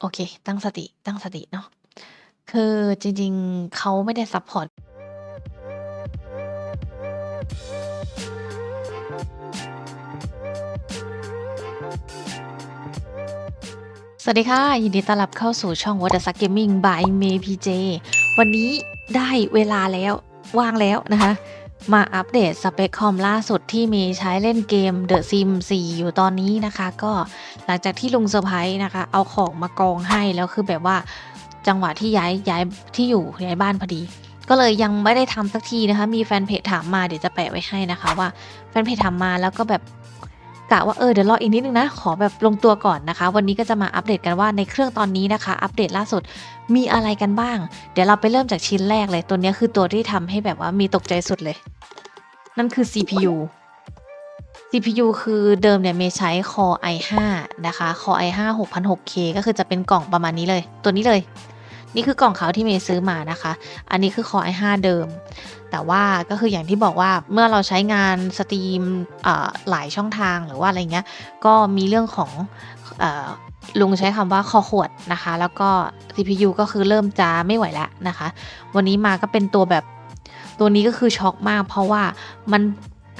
โอเค ตั้งสติ ตั้งสติเนาะ คือจริง ๆ เขาไม่ได้ซัปพอร์ต สวัสดีค่ะ ยินดีต้อนรับเข้าสู่ช่อง What the Suck Gaming by May PJ วันนี้ได้เวลาแล้ว ว่างแล้วนะคะ มาอัปเดตสเปคคอมล่าสุดที่มีใช้เล่นเกม The Sim 4อยู่ตอนนี้นะคะ ก็หลังจากที่ลุงเซอร์ไพรส์นะคะ เอาของมากองให้แล้วคือแบบว่าจังหวะที่ย้ายย้ายที่อยู่ย้ายบ้านพอดี ก็เลยยังไม่ได้ทำสักทีนะคะ มีแฟนเพจถามมาเดี๋ยวจะแปะไว้ให้นะคะว่าแฟนเพจถามมาแล้วก็แบบ กะว่าเออเดี๋ยวรออีกนิดนึงนะ ขอแบบลงตัวก่อนนะคะ วันนี้ก็จะมาอัปเดตกันว่าในเครื่องตอนนี้นะคะ อัปเดตล่าสุดมีอะไรกันบ้าง เดี๋ยวเราไปเริ่มจากชิ้นแรกเลย ตัวนี้คือตัวที่ทำให้แบบว่ามีตกใจสุดเลย นั่นคือ CPU CPU คือเดิมเนี่ยเมย์ใช้ Core i5 นะคะ Core i5 6006K ก็คือจะเป็นกล่องประมาณนี้เลย ตัวนี้เลย นี่คือกล่องเขาที่เมย์ซื้อมานะคะ อันนี้คือ Core i5 เดิม แต่ว่าก็คืออย่างที่บอกว่าเมื่อเราใช้งานสตรีมหลายช่องทางหรือว่าอะไรเงี้ย ก็มีเรื่องของอลุงใช้คำว่าคอขวดนะคะ แล้วก็ CPU ก็คือเริ่มจะไม่ไหวแล้วนะคะ วันนี้มาก็เป็นตัวแบบตัวนี้ก็คือช็อกมาก เพราะว่ามัน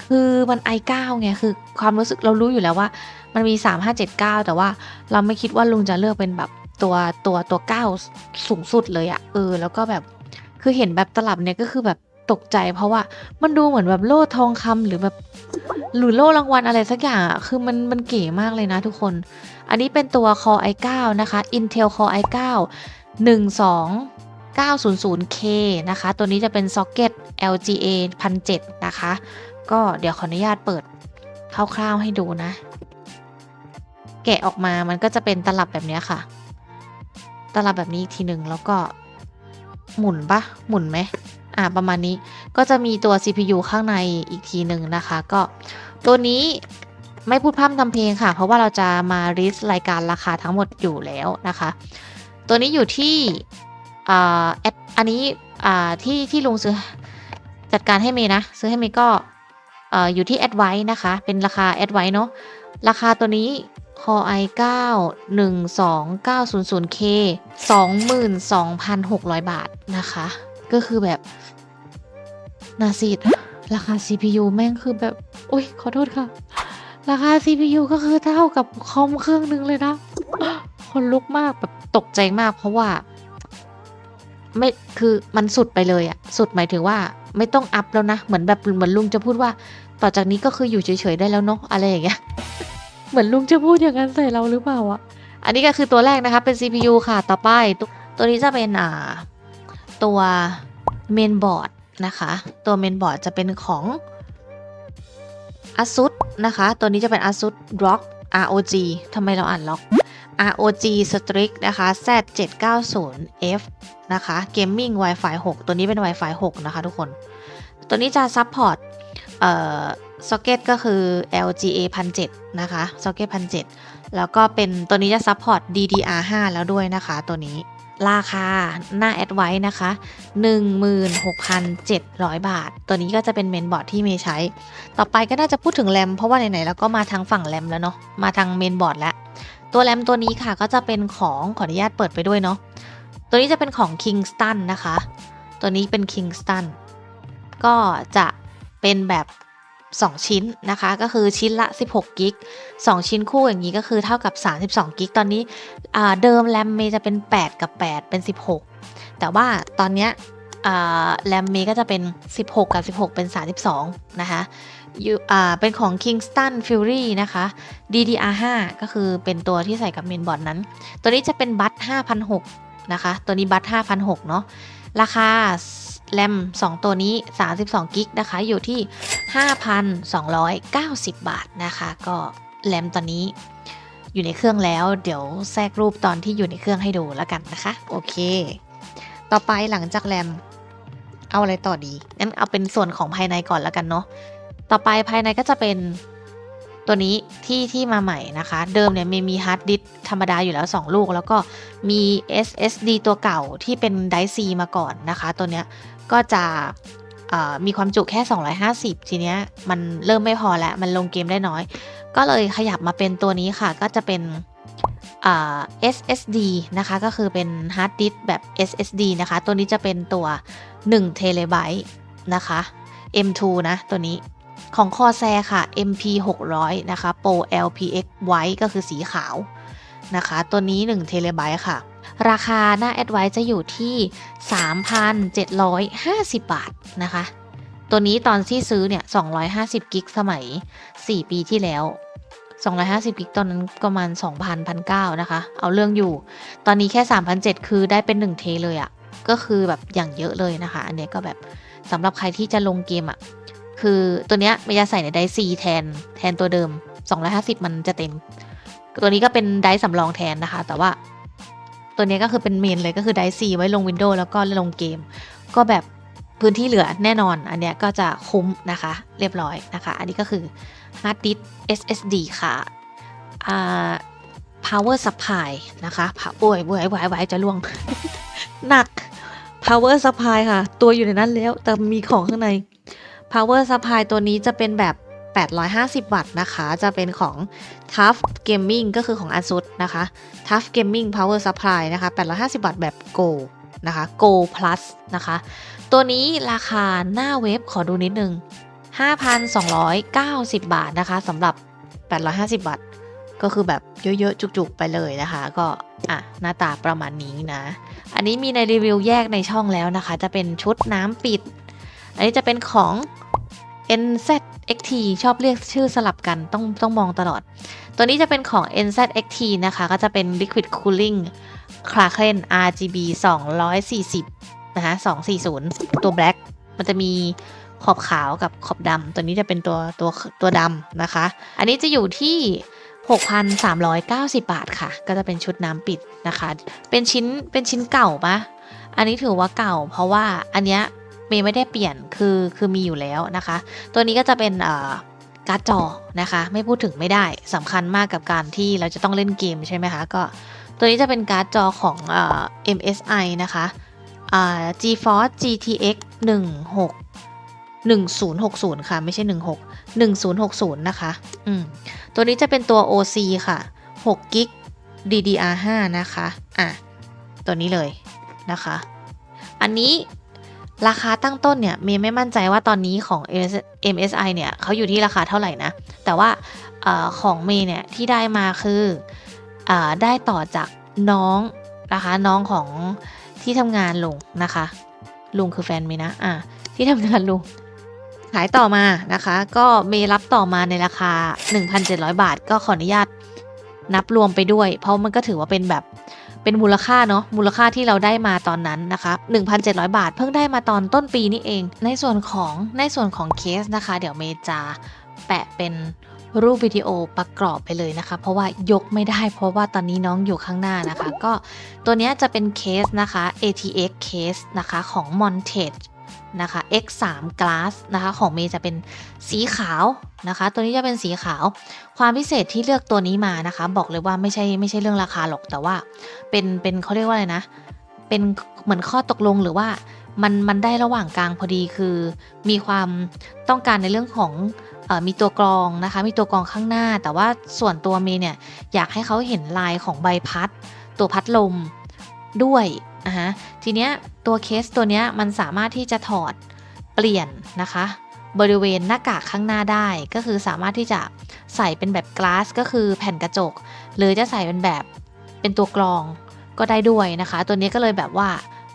คือมัน i9 ไงคือความรู้สึกเรารู้อยู่แล้วว่า มันมี 3579 แต่ว่าเราไม่คิดว่าลุงจะเลือกเป็นแบบ ตัวตัวตัว9สูงสุดเลยอะเออ แล้วก็แบบคือเห็นแบบตลับเนี่ยก็คือแบบตกใจ เพราะว่ามันดูเหมือนแบบโล่ทองคำหรือแบบหรือโล่รางวัลอะไรสักอย่างอะคือมันมันเก๋มากเลยนะทุกคน อันนี้เป็นตัว Core i9 นะคะ Intel Core i9 12900K นะคะ ตัวนี้จะเป็นซ็อกเก็ต LGA 1007นะคะ ก็เดี๋ยวขออนุญาตเปิดคร่าวๆให้ดูนะ แกะออกมามันก็จะเป็นตลับแบบนี้ค่ะ ตลับแบบนี้อีกทีหนึ่งแล้วก็หมุนปะหมุนไหมอ่าประมาณนี้ก็จะมีตัว CPU ข้างในอีกทีหนึ่งนะคะ ก็ตัวนี้ไม่พูดพร่ำทำเพลงค่ะ เพราะว่าเราจะมาริสรายการราคาทั้งหมดอยู่แล้วนะคะ ตัวนี้อยู่ที่อ่าแอดอันนี้อ่าที่ที่ลุงซื้อจัดการให้เมย์นะ ซื้อให้เมย์ก็อยู่ที่แอดไว้นะคะ เป็นราคาแอดไว้เนาะราคาตัวนี้ Core i9 12900K 22,600บาทนะคะ ก็คือแบบนาซีดราคา CPU แม่งคือแบบ อุ้ยขอโทษค่ะ ราคา CPU ก็คือเท่ากับคอมเครื่องนึงเลยนะ คนลุกมากแบบตกใจมากเพราะว่า ไม่คือมันสุดไปเลยอะสุดหมายถึงว่าไม่ต้องอัพแล้วนะ เหมือนแบบเหมือนลุงจะพูดว่า ต่อจากนี้ก็คืออยู่เฉยๆได้แล้วเนาะอะไรอย่างเงี้ย เหมือนลุงจะพูดอย่างนั้นใส่เราหรือเปล่าอะอันนี้ก็คือตัวแรกนะคะเป็น CPU ค่ะ ต่อไปตัวตัวนี้จะเป็นอ่าตัวเมนบอร์ดนะคะ ตัวเมนบอร์ดจะเป็นของ ASUS นะคะ ตัวนี้จะเป็น ASUS ROG ROG ทำไมเราอ่านล็อก ROG Strix นะคะ Z790F นะคะ Gaming Wi-Fi 6 ตัวนี้เป็น Wi-Fi 6 นะคะทุกคน ตัวนี้จะซัพพอร์ต ซ็อกเก็ตก็คือ LGA 1007นะคะซ็อกเก็ต1007 แล้วก็เป็นตัวนี้จะซัพพอร์ต DDR5 แล้วด้วยนะคะตัวนี้ราคาหน้าแอดไว้นะคะ 16,700 บาท ตัวนี้ก็จะเป็นเมนบอร์ดที่เมย์ใช้ ต่อไปก็น่าจะพูดถึงแรมเพราะว่าไหนๆเราก็มาทางฝั่งแรมแล้วเนาะ มาทางเมนบอร์ดแล้ว ตัวแรมตัวนี้ค่ะก็จะเป็นของขออนุญาตเปิดไปด้วยเนาะ ตัวนี้จะเป็นของ Kingston นะคะ ตัวนี้เป็น Kingston ก็จะเป็นแบบ 2 ชิ้นนะคะ ก็คือชิ้นละ 16 กิก 2 ชิ้นคู่อย่างนี้ก็คือเท่ากับ 32 กิก ตอนนี้เดิมแรมเมจะเป็น 8 กับ 8 เป็น 16 แต่ว่าตอนเนี้ยแรมเมก็จะเป็น 16 กับ 16 เป็น 32 นะคะอยู่อ่าเป็นของ Kingston Fury นะคะ DDR5 ก็คือเป็นตัวที่ใส่กับเมนบอร์ดนั้น ตัวนี้จะเป็นบัต5,600นะคะ ตัวนี้บัต5,600เนาะ ราคา แรม2 ตัวนี้ 32กิกนะคะ อยู่ที่ 5,290 บาทนะคะ ก็แรมตอนนี้อยู่ในเครื่องแล้ว เดี๋ยวแทรกรูปตอนที่อยู่ในเครื่องให้ดูแล้วกันนะคะ โอเค ต่อไปหลังจากแรมเอาอะไรต่อดีงั้นเอาเป็นส่วนของภายในก่อนแล้วกันเนาะต่อไปภายในก็จะเป็นตัวนี้ที่ที่มาใหม่นะคะ เดิมเนี่ยมีมีฮาร์ดดิสธรรมดาอยู่แล้ว 2 ลูก แล้วก็มี SSD ตัวเก่าที่เป็นไดซีมาก่อนนะคะ ตัวเนี้ย ก็จะมีความจุแค่ 250 ทีเนี้ยมันเริ่มไม่พอแล้ว มันลงเกมได้น้อย ก็เลยขยับมาเป็นตัวนี้ค่ะ ก็จะเป็น SSD นะคะ ก็คือเป็นฮาร์ดดิสก์แบบ SSD นะคะ ตัวนี้จะเป็นตัว1เทเลไบต์นะคะ M2 นะ ตัวนี้ของ Corsair ค่ะ MP 600นะคะ Pro LPX White ก็คือสีขาวนะคะ ตัวนี้1เทเลไบต์ค่ะ ราคาหน้า Advice จะอยู่ที่ 3,750 บาทนะคะ ตัวนี้ตอนที่ซื้อเนี่ย 250 กิกสมัย 4 ปีที่แล้ว 250 กิกตอนนั้นประมาณ 2,009นะคะ เอาเรื่องอยู่ ตอนนี้แค่3,700คือได้เป็น 1 เทเลยอะ่ะก็คือแบบอย่างเยอะเลยนะคะ อันนี้ก็แบบสำหรับใครที่จะลงเกมอะ่ะคือตัวเนี้ยไม่จะใส่ในไดซีแทนแทนตัวเดิม 250 มันจะเต็ม ตัวนี้ก็เป็นไดสำรองแทนนะคะ แต่ว่า ตัวนี้ก็คือเป็นเมนเลยก็คือไดซีไว้ลง Windows แล้วก็ลงเกม ก็แบบพื้นที่เหลือแน่นอน อันเนี้ยก็จะคุ้มนะคะ เรียบร้อยนะคะ อันนี้ก็คือ hard disk SSD ค่ะอ่า power supply นะคะโอ้ยโอ้ยไหวไหวจะล่วง หนัก power supply ค่ะ ตัวอยู่ในนั้นแล้ว แต่มีของข้างใน power supply ตัวนี้จะเป็นแบบ 850 วัตต์นะคะ จะเป็นของ Tough Gaming ก็คือของ ASUS นะคะ Tough Gaming Power Supply นะคะ 850 วัตต์แบบ Go นะคะ Go Plus นะคะ ตัวนี้ราคาหน้าเว็บขอดูนิดนึง 5,290 บาทนะคะสำหรับ 850บาทก็คือแบบเยอะๆ จุกๆ ไปเลยนะคะ ก็อะหน้าตาประมาณนี้นะ อันนี้มีในรีวิวแยกในช่องแล้วนะคะ จะเป็นชุดน้ำปิด อันนี้จะเป็นของ NZXT ชอบเรียกชื่อสลับกันต้องต้องมองตลอด ตัวนี้จะเป็นของ NZXT นะคะ ก็จะเป็น Liquid Cooling Kraken RGB 240 นะคะ 240 ตัว Black มันจะมีขอบขาวกับขอบดำตัวนี้จะเป็นตัวตัวตัวดำนะคะ อันนี้จะอยู่ที่ 6,390 บาทค่ะ ก็จะเป็นชุดน้ำปิดนะคะ เป็นชิ้นเป็นชิ้นเก่าปะอันนี้ถือว่าเก่า เพราะว่าอันเนี้ย เมย์ไม่ได้เปลี่ยนคือคือมีอยู่แล้วนะคะ ตัวนี้ก็จะเป็นอ่าการ์ดจอนะคะ ไม่พูดถึงไม่ได้สำคัญมากกับการที่เราจะต้องเล่นเกมใช่ไหมคะก็ตัวนี้จะเป็นการ์ดจอของอ MSI นะคะ GeForce GTX 16 1060 ค่ะ ไม่ใช่ 16 1060 นะคะอืมตัวนี้จะเป็นตัว OC ค่ะ6กิก DDR5 นะคะ อะ ตัวนี้เลยนะคะ อันนี้ ราคาตั้งต้นเนี่ยเมย์ไม่มั่นใจว่าตอนนี้ของ MSI เนี่ยเขาอยู่ที่ราคาเท่าไหร่นะ แต่ว่าอของเมย์เนี่ยที่ได้มาคืออได้ต่อจากน้องนะคะน้องของที่ทำงานลุงนะคะ ลุงคือแฟนเมย์นะอะที่ทำงานลุงขายต่อมานะคะ ก็เมย์รับต่อมาในราคา 1,700 บาท ก็ขออนุญาตนับรวมไปด้วย เพราะมันก็ถือว่าเป็นแบบ เป็นมูลค่าเนาะมูลค่าที่เราได้มาตอนนั้นนะคะ1,700 บาท เพิ่งได้มาตอนต้นปีนี่เอง ในส่วนของในส่วนของเคสนะคะ เดี๋ยวเมย์จะแปะเป็นรูปวิดีโอประกอบไปเลยนะคะ เพราะว่ายกไม่ได้เพราะว่าตอนนี้น้องอยู่ข้างหน้านะคะ ก็ตัวนี้จะเป็นเคสนะคะ ATX case นะคะของ Montage นะคะ X3 Glass นะคะของเมย์จะเป็นสีขาวนะคะ ตัวนี้จะเป็นสีขาว ความพิเศษที่เลือกตัวนี้มานะคะ บอกเลยว่าไม่ใช่ไม่ใช่เรื่องราคาหรอกแต่ว่า เป็นเป็นเขาเรียกว่าอะไรนะ เป็นเหมือนข้อตกลงหรือว่ามันมันได้ระหว่างกลางพอดีคือ มีความต้องการในเรื่องของมีตัวกรองนะคะ มีตัวกรองข้างหน้า แต่ว่าส่วนตัวเมย์เนี่ยอยากให้เขาเห็นลายของใบพัด ตัวพัดลมด้วย นะฮะทีเนี้ยตัวเคสตัวเนี้ยมันสามารถที่จะถอดเปลี่ยนนะคะ บริเวณหน้ากากข้างหน้าได้ ก็คือสามารถที่จะใส่เป็นแบบกลาสก็คือแผ่นกระจก หรือจะใส่เป็นแบบเป็นตัวกรองก็ได้ด้วยนะคะ ตัวนี้ก็เลยแบบว่า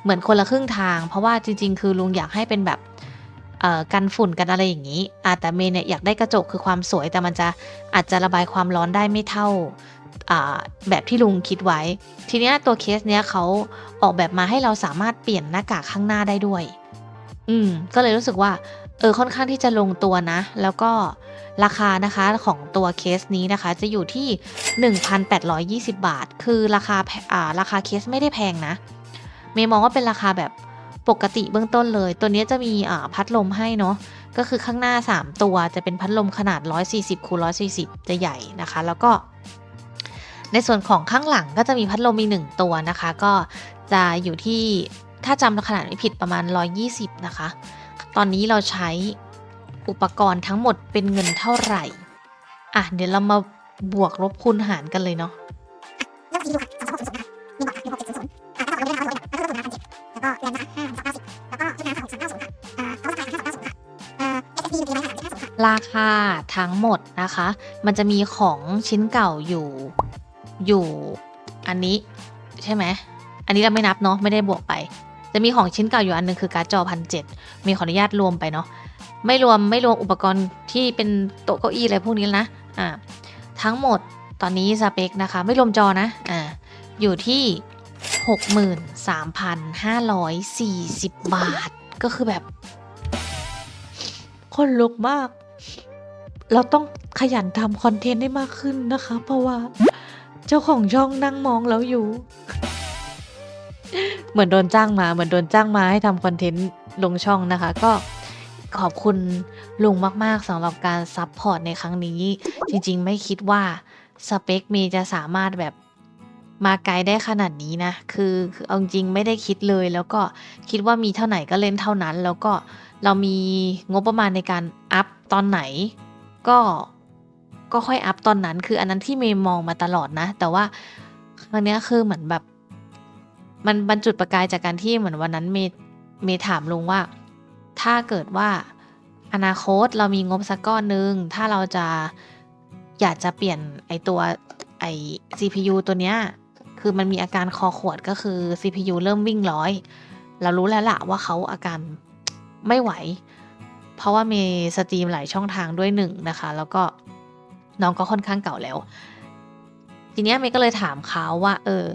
เหมือนคนละครึ่งทาง เพราะว่าจริง ๆ คือลุงอยากให้เป็นแบบกันฝุ่นกันอะไรอย่างนี้อาแต่เมย์เนี่ยอยากได้กระจกคือความสวยแต่มันจะอาจจะระบายความร้อนได้ไม่เท่า แบบที่ลุงคิดไว้ ทีนี้ตัวเคสเนี้ยเขาออกแบบมาให้เราสามารถเปลี่ยนหน้ากากข้างหน้าได้ด้วย อืม ก็เลยรู้สึกว่า เออค่อนข้างที่จะลงตัวนะ แล้วก็ราคานะคะของตัวเคสนี้นะคะ จะอยู่ที่ 1,820 บาท คือราคาอ่าราคาเคสไม่ได้แพงนะ เมย์มองว่าเป็นราคาแบบปกติเบื้องต้นเลย ตัวนี้จะมีอ่าพัดลมให้เนาะก็คือข้างหน้า 3 ตัวจะเป็นพัดลมขนาด 140คูณ140 จะใหญ่นะคะ แล้วก็ ในส่วนของข้างหลังก็จะมีพัดลมมี1ตัวนะคะ ก็จะอยู่ที่ถ้าจำขนาดไม่ผิดประมาณ 120 นะคะ ตอนนี้เราใช้อุปกรณ์ทั้งหมดเป็นเงินเท่าไหร่ อะ เดี๋ยวเรามาบวกลบคูณหารกันเลยเนาะราคาทั้งหมดนะคะ มันจะมีของชิ้นเก่าอยู่ อยู่อันนี้ใช่ไหม อันนี้เราไม่นับเนาะไม่ได้บวกไป จะมีของชิ้นเก่าอยู่อันหนึงคือการ์ดจอพันเจ็ดมีขออนุญาตรวมไปเนาะไม่รวมไม่รวมอุปกรณ์ที่เป็นโต๊ะเก้าอี้อะไรพวกนี้นะอ่าทั้งหมดตอนนี้สเปคนะคะ ไม่รวมจอนะอ่าอยู่ที่ 63,540 บาท ก็คือแบบ คนลุกมาก เราต้องขยันทำคอนเทนต์ให้มากขึ้นนะคะ เพราะว่า เจ้าของช่องนั่งมองเราอยู่ เหมือนโดนจ้างมาเหมือนโดนจ้างมาให้ทำคอนเทนต์ลงช่องนะคะ ก็ขอบคุณลุงมากๆสำหรับการซัพพอร์ตในครั้งนี้ จริงๆ ไม่คิดว่าสเปคมย์จะสามารถแบบมาไกลได้ขนาดนี้นะ คือเอาจริงไม่ได้คิดเลย แล้วก็คิดว่ามีเท่าไหร่ก็เล่นเท่านั้น แล้วก็เรามีงบประมาณในการอัพตอนไหน ก็ ก็ค่อยอัพตอนนั้น คืออันนั้นที่เมย์มองมาตลอดนะ แต่ว่าครั้งนี้คือเหมือนแบบ มันบรรจุประกายจากการที่เหมือนวันนั้นเมย์เมย์ถามลุงว่า ถ้าเกิดว่าอนาคตเรามีงบสักก้อนหนึ่งถ้าเราจะอยากจะเปลี่ยนไอตัวไอ CPU ตัวเนี้ยคือมันมีอาการคอขวดก็คือ CPU เริ่มวิ่งร้อย เรารู้แล้วล่ะว่าเขาอาการไม่ไหว เพราะว่ามีสตรีมหลายช่องทางด้วยหนึ่งนะคะ แล้วก็ น้องก็ค่อนข้างเก่าแล้ว ทีเนี้ยเมย์ก็เลยถามเขาว่า เออ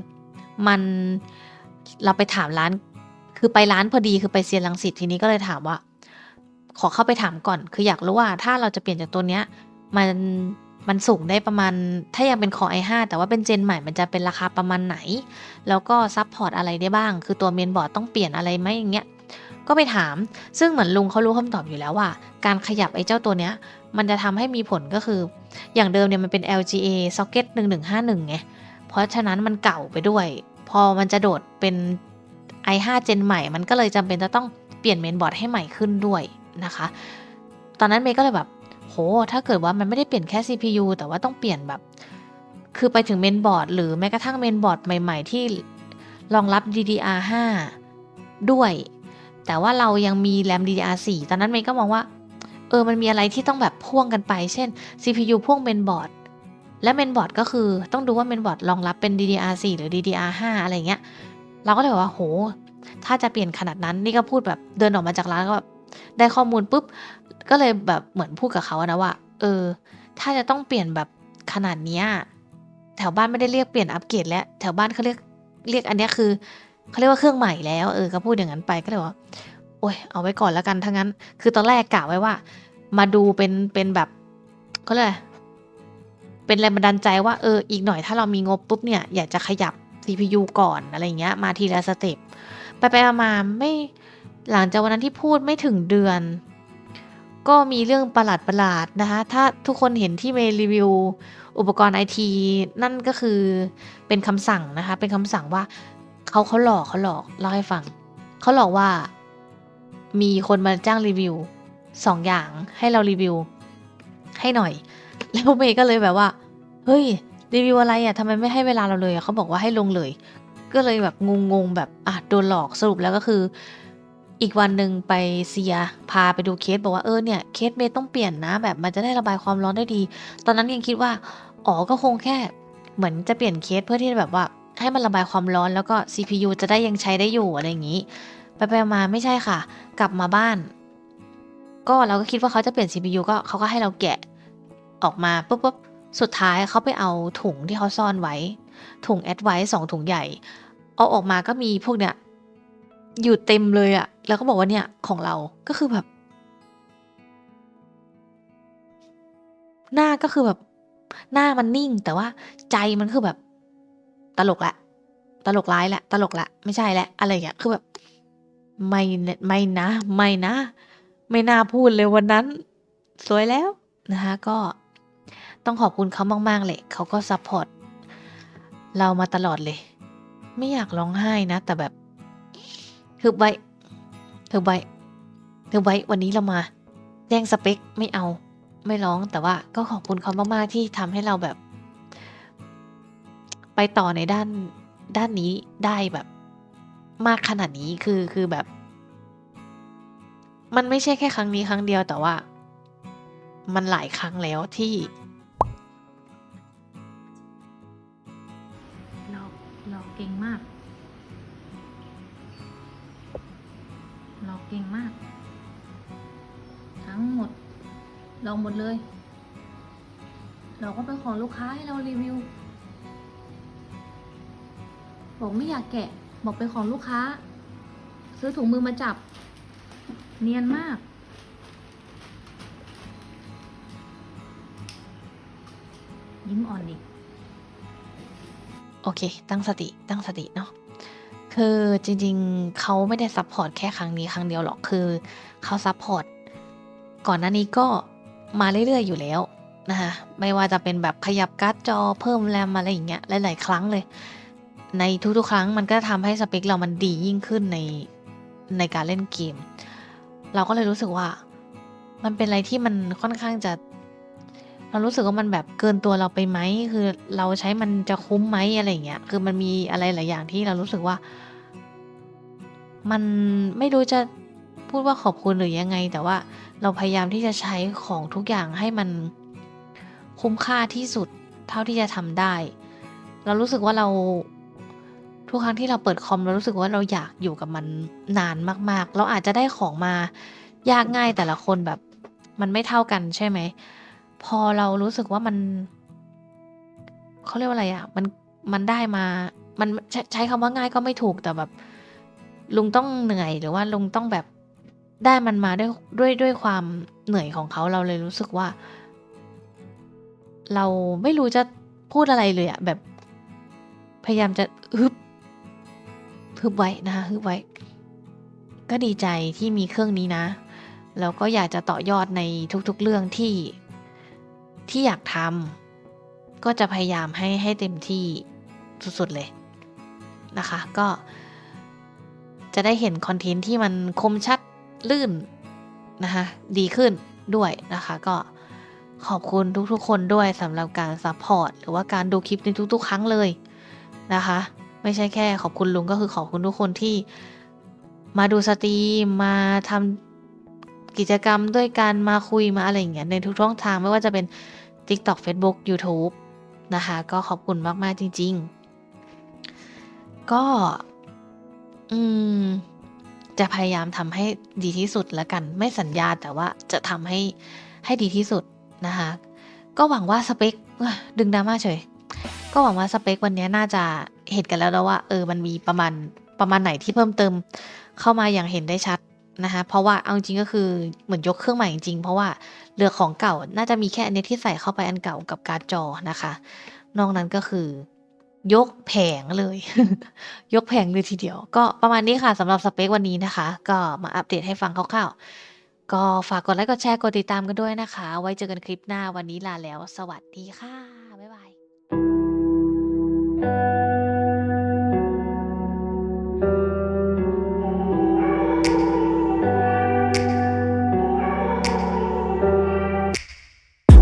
มันเราไปถามร้าน คือไปร้านพอดีคือไปเซียนรังสิตทีนี้ก็เลยถามว่า ขอเข้าไปถามก่อน คืออยากรู้ว่าถ้าเราจะเปลี่ยนจากตัวเนี้ย มันมันสูงได้ประมาณ ถ้ายังเป็นคอ i5 แต่ว่าเป็นเจนใหม่มันจะเป็นราคาประมาณไหน แล้วก็ซัพพอร์ตอะไรได้บ้าง คือตัวเมนบอร์ดต้องเปลี่ยนอะไรไหมอย่างเงี้ย ก็ไปถาม ซึ่งเหมือนลุงเขารู้คำตอบอยู่แล้วว่า การขยับไอ้เจ้าตัวเนี้ย มันจะทำให้มีผลก็คือ อย่างเดิมเนี่ยมันเป็น LGA socket 1151ไง เพราะฉะนั้นมันเก่าไปด้วย พอมันจะโดดเป็น i5 Gen ใหม่ มันก็เลยจำเป็นจะต้องเปลี่ยนเมนบอร์ดให้ใหม่ขึ้นด้วยนะคะ ตอนนั้นเมย์ก็เลยแบบ โห ถ้าเกิดว่ามันไม่ได้เปลี่ยนแค่ CPU แต่ว่าต้องเปลี่ยนแบบ คือไปถึงเมนบอร์ดหรือแม้กระทั่งเมนบอร์ดใหม่ ๆ ที่รองรับ DDR5 ด้วย แต่ว่าเรายังมีแรม DDR4 ตอนนั้นเมย์ก็มองว่า เออมันมีอะไรที่ต้องแบบพ่วงกันไป เช่น CPU พ่วงเมนบอร์ดและเมนบอร์ดก็คือต้องดูว่าเมนบอร์ดรองรับเป็น DDR4 หรือ DDR5 อะไรเงี้ย เราก็เลยบอกว่าโห ถ้าจะเปลี่ยนขนาดนั้นนี่ก็พูดแบบเดินออกมาจากร้านก็แบบได้ข้อมูลปุ๊บ ก็เลยแบบเหมือนพูดกับเขานะว่า เออ ถ้าจะต้องเปลี่ยนแบบขนาดเนี้ยแถวบ้านไม่ได้เรียกเปลี่ยนอัปเกรดแล้วแถวบ้านเขาเรียกเรียกอันนี้คือ เขาเรียกว่าเครื่องใหม่แล้วเออเขาพูดอย่างนั้นไปก็เลยว่าโอ้ยเอาไว้ก่อนแล้วกันทั้งนั้น คือตอนแรกกะไว้ว่า มาดูเป็นเป็นแบบเขาเรียกเป็นแรงบันดาลใจว่าเอออีกหน่อยถ้าเรามีงบปุ๊บเนี่ยอยากจะขยับ CPU ก่อนอะไรเงี้ย มาทีละสเต็ปไปไปมาไม่หลังจากวันนั้นที่พูดไม่ถึงเดือน ก็มีเรื่องประหลาดประหลาดๆนะคะ ถ้าทุกคนเห็นที่เมรีวิว อุปกรณ์ไอทีนั่นก็คือเป็นคำสั่งนะคะ เป็นคำสั่งว่า เขาเขาหลอกเขาหลอกเล่าให้ฟังเขาหลอกว่า มีคนมาจ้างรีวิวสองอย่างให้เรารีวิว ให้หน่อย แล้วเมย์ก็เลยแบบว่า เฮ้ยรีวิวอะไรอะทำไมไม่ให้เวลาเราเลยอะเขาบอกว่าให้ลงเลย ก็เลยแบบงงๆแบบอะโดนหลอกสรุปแล้วก็คือ อีกวันหนึ่งไปเซียพาไปดูเคสบอกว่าเออเนี่ยเคสเมย์ต้องเปลี่ยนนะ แบบมันจะได้ระบายความร้อนได้ดี ตอนนั้นยังคิดว่าอ๋อก็คงแค่ เหมือนจะเปลี่ยนเคสเพื่อที่แบบว่า ให้มันระบายความร้อนแล้วก็ CPU จะได้ยังใช้ได้อยู่อะไรอย่างนี้ ไปไปมาไม่ใช่ค่ะ กลับมาบ้าน ก็เราก็คิดว่าเขาจะเปลี่ยน CPU ก็เขาก็ให้เราแกะออกมาปุ๊บปุ๊บสุดท้ายเขาไปเอาถุงที่เขาซ่อนไว้ ถุงแอดไว้สองถุงใหญ่ เอาออกมาก็มีพวกเนี้ยอยู่เต็มเลยอะแล้วก็บอกว่าเนี่ยของเราก็คือแบบ หน้าก็คือแบบ หน้ามันนิ่งแต่ว่าใจมันคือแบบ ตลกละตลกร้ายละตลกละไม่ใช่ละอะไรอย่างเงี้ยคือแบบไม่เนี่ยไม่นะ ไม่นะ ไม่น่าพูดเลยวันนั้น สวยแล้วนะคะก็ต้องขอบคุณเขามาก ๆ เลยเขาก็ซัพพอร์ตเรามาตลอดเลย ไม่อยากร้องไห้นะ แต่แบบคือไว้คือไว้คือไว้วันนี้เรามาแจ้งสเปคไม่เอาไม่ร้องแต่ว่าก็ขอบคุณเขามาก ๆ ที่ทำให้เราแบบ ไปต่อในด้านด้านนี้ได้แบบมากขนาดนี้คือคือแบบ มันไม่ใช่แค่ครั้งนี้ครั้งเดียวแต่ว่า มันหลายครั้งแล้วที่เราเราเก่งมาก เราเก่งมาก ทั้งหมด เราหมดเลย เราก็ไปขอลูกค้าให้เรารีวิว บอกไม่อยากแกะ บอกไปของลูกค้า ซื้อถุงมือมาจับ เนียนมาก ยิ้มอ่อนดิโอเค ตั้งสติ ตั้งสติเนาะ คือจริงๆ เขาไม่ได้ซัพพอร์ตแค่ครั้งนี้ครั้งเดียวหรอก คือเขาซัพพอร์ตก่อนหน้านี้ก็มาเรื่อยๆ อยู่แล้วนะคะ ไม่ว่าจะเป็นแบบขยับการ์ดจอเพิ่มแรมอะไรอย่างเงี้ย หลายๆ ครั้งเลย ในทุกๆ ครั้งมันก็ทำให้สเปคเรามันดียิ่งขึ้นในในการเล่นเกม เราก็เลยรู้สึกว่า มันเป็นอะไรที่มันค่อนข้างจะเรารู้สึกว่ามันแบบเกินตัวเราไปไหม คือเราใช้มันจะคุ้มไหมอะไรอย่างเงี้ย คือมันมีอะไรหลายอย่างที่เรารู้สึกว่า มันไม่รู้จะพูดว่าขอบคุณหรือยังไง แต่ว่าเราพยายามที่จะใช้ของทุกอย่างให้มันคุ้มค่าที่สุดเท่าที่จะทำได้ เรารู้สึกว่าเรา ทุกครั้งที่เราเปิดคอมเรารู้สึกว่าเราอยากอยู่กับมันนานมาก ๆ เราอาจจะได้ของมายากง่ายแต่ละคนแบบมันไม่เท่ากันใช่ไหม พอเรารู้สึกว่ามันเขาเรียกว่าอะไรอะมันมันได้มา มันใช้ใช้คำว่าง่ายก็ไม่ถูกแต่แบบ ลุงต้องเหนื่อยหรือว่าลุงต้องแบบได้มันมาด้วยด้วยด้วยความเหนื่อยของเขาเราเลยรู้สึกว่า เราไม่รู้จะพูดอะไรเลยอะแบบ พยายามจะฮึบ ฮึบไว้นะคะฮึบไว้ ก็ดีใจที่มีเครื่องนี้นะ แล้วก็อยากจะต่อยอดในทุกๆเรื่องที่ที่อยากทำก็จะพยายามให้ให้เต็มที่สุดๆเลยนะคะ ก็ จะได้เห็นคอนเทนต์ที่มันคมชัดลื่นนะคะดีขึ้นด้วยนะคะ ก็ขอบคุณทุกๆ คนด้วยสำหรับการซัพพอร์ตหรือว่าการดูคลิปในทุกๆ ครั้งเลยนะคะ ไม่ใช่แค่ขอบคุณลุงก็คือขอบคุณทุกคนที่มาดูสตรีมมาทำกิจกรรมด้วยการมาคุยมาอะไรอย่างเงี้ยในทุกช่องทางไม่ว่าจะเป็น TikTok Facebook YouTube นะคะ ก็ขอบคุณมาก ๆ จริง ๆ ก็ อืม จะพยายามทำให้ดีที่สุดล้วกัน ไม่สัญญาแต่ว่าจะทำให้ให้ดีที่สุดนะคะ ก็หวังว่าสเปคดึงดราม่าเฉย ก็หวังว่าสเปควันนี้น่าจะ เห็นกันแล้วแล้วว่าเออมันมีประมาณประมาณไหนที่เพิ่มเติมเข้ามาอย่างเห็นได้ชัดนะคะเพราะว่าเอาจริงก็คือเหมือนยกเครื่องใหม่จริงเพราะว่าเหลือของเก่าน่าจะมีแค่อันนี้ที่ใส่เข้าไปอันเก่ากับการ์ดจอนะคะ นอกนั้นก็คือยกแผงเลย ยกแผงเลยทีเดียว ก็ประมาณนี้ค่ะสำหรับสเปควันนี้นะคะ ก็มาอัปเดตให้ฟังคร่าวๆ ก็ฝากกดไลค์กดแชร์กดติดตามกันด้วยนะคะ ไว้เจอกันคลิปหน้าวันนี้ลาแล้ว สวัสดีค่ะ บ๊ายบาย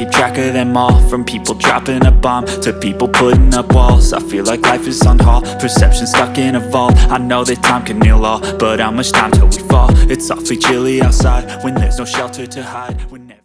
keep track of them all. From people dropping a bomb to people putting up walls. I feel like life is on hold. Perception stuck in a vault. I know that time can heal all, but how much time till we fall? It's awfully chilly outside when there's no shelter to hide.